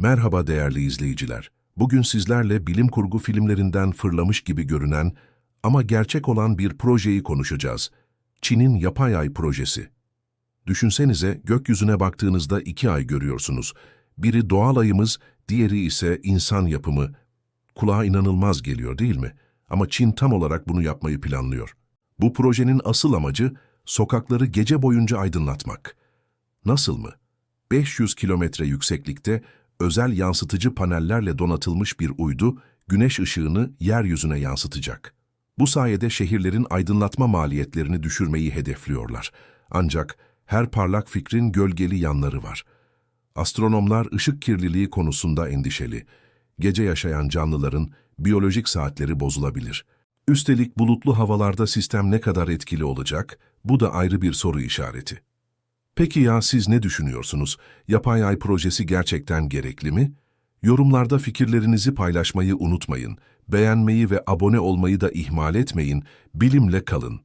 Merhaba değerli izleyiciler. Bugün sizlerle bilim kurgu filmlerinden fırlamış gibi görünen ama gerçek olan bir projeyi konuşacağız. Çin'in Yapay Ay projesi. Düşünsenize gökyüzüne baktığınızda iki ay görüyorsunuz. Biri doğal ayımız, diğeri ise insan yapımı. Kulağa inanılmaz geliyor değil mi? Ama Çin tam olarak bunu yapmayı planlıyor. Bu projenin asıl amacı sokakları gece boyunca aydınlatmak. Nasıl mı? 500 kilometre yükseklikte özel yansıtıcı panellerle donatılmış bir uydu, güneş ışığını yeryüzüne yansıtacak. Bu sayede şehirlerin aydınlatma maliyetlerini düşürmeyi hedefliyorlar. Ancak her parlak fikrin gölgeli yanları var. Astronomlar ışık kirliliği konusunda endişeli. Gece yaşayan canlıların biyolojik saatleri bozulabilir. Üstelik bulutlu havalarda sistem ne kadar etkili olacak, bu da ayrı bir soru işareti. Peki ya siz ne düşünüyorsunuz? Yapay Ay projesi gerçekten gerekli mi? Yorumlarda fikirlerinizi paylaşmayı unutmayın. Beğenmeyi ve abone olmayı da ihmal etmeyin. Bilimle kalın.